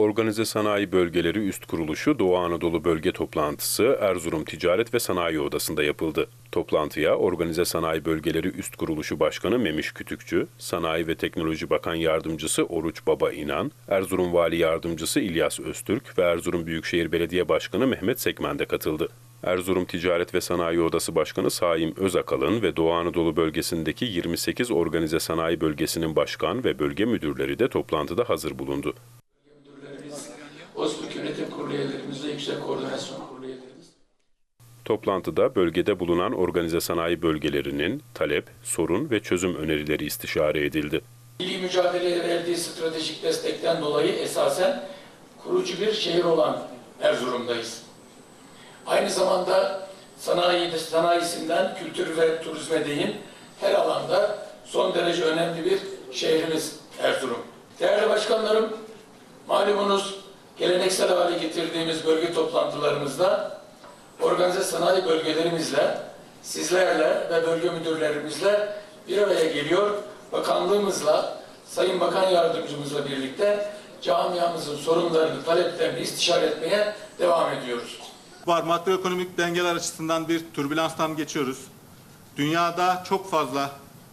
Organize Sanayi Bölgeleri Üst Kuruluşu Doğu Anadolu Bölge Toplantısı Erzurum Ticaret ve Sanayi Odası'nda yapıldı. Toplantıya Organize Sanayi Bölgeleri Üst Kuruluşu Başkanı Memiş Kütükçü, Sanayi ve Teknoloji Bakan Yardımcısı Oruç Baba İnan, Erzurum Vali Yardımcısı İlyas Öztürk ve Erzurum Büyükşehir Belediye Başkanı Mehmet Sekmen de katıldı. Erzurum Ticaret ve Sanayi Odası Başkanı Saim Özakalın ve Doğu Anadolu bölgesindeki 28 organize sanayi bölgesinin başkan ve bölge müdürleri de toplantıda hazır bulundu. müdürlerimiz, OSBİK yönetim kurulu üyelerimiz ve yüksek koordinasyon kurulu üyelerimiz. Toplantıda bölgede bulunan organize sanayi bölgelerinin talep, sorun ve çözüm önerileri istişare edildi. Milli mücadeleye verdiği stratejik destekten dolayı esasen kurucu bir şehir olan Erzurum'dayız. Aynı zamanda sanayi, sanayisinden kültür ve turizme değin her alanda son derece önemli bir şehrimiz Erzurum. Değerli başkanlarım, malumunuz geleneksel hale getirdiğimiz bölge toplantılarımızda organize sanayi bölgelerimizle, sizlerle ve bölge müdürlerimizle bir araya geliyor. Bakanlığımızla, Sayın Bakan Yardımcımızla birlikte camiamızın sorunlarını, taleplerini istişare etmeye devam ediyoruz. var. Makroekonomik dengeler açısından bir türbülanstan geçiyoruz. Dünyada çok fazla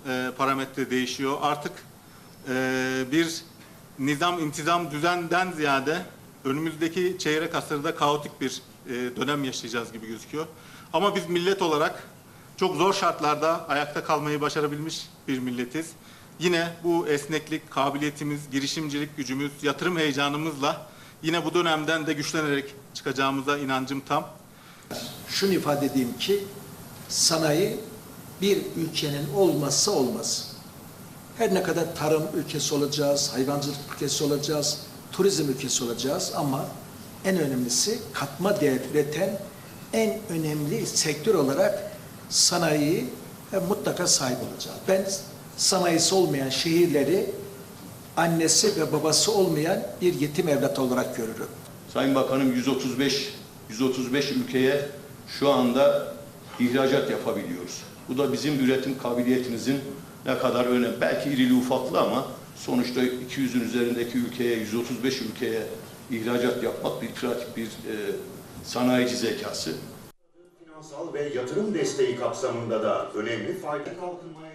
e, parametre değişiyor. Artık e, bir nizam, intizam, düzenden ziyade önümüzdeki çeyrek asırda kaotik bir e, dönem yaşayacağız gibi gözüküyor. Ama biz millet olarak çok zor şartlarda ayakta kalmayı başarabilmiş bir milletiz. Yine bu esneklik, kabiliyetimiz, girişimcilik gücümüz, yatırım heyecanımızla yine bu dönemden de güçlenerek çıkacağımıza inancım tam. şunu ifade edeyim ki sanayi bir ülkenin olmazsa olmaz. Her ne kadar tarım ülkesi olacağız, hayvancılık ülkesi olacağız, turizm ülkesi olacağız ama en önemlisi katma değer üreten en önemli sektör olarak sanayiyi e, mutlaka sahip olacağız. Ben sanayisi olmayan şehirleri annesi ve babası olmayan bir yetim evlat olarak görürüm. Sayın Bakanım 135 135 ülkeye şu anda ihracat yapabiliyoruz. Bu da bizim üretim kabiliyetimizin ne kadar önemli. Belki irili ufaklı ama sonuçta 200'ün üzerindeki ülkeye, 135 ülkeye ihracat yapmak bir pratik bir e, sanayici zekası. Finansal ve yatırım desteği kapsamında da önemli fayda kalkınmaya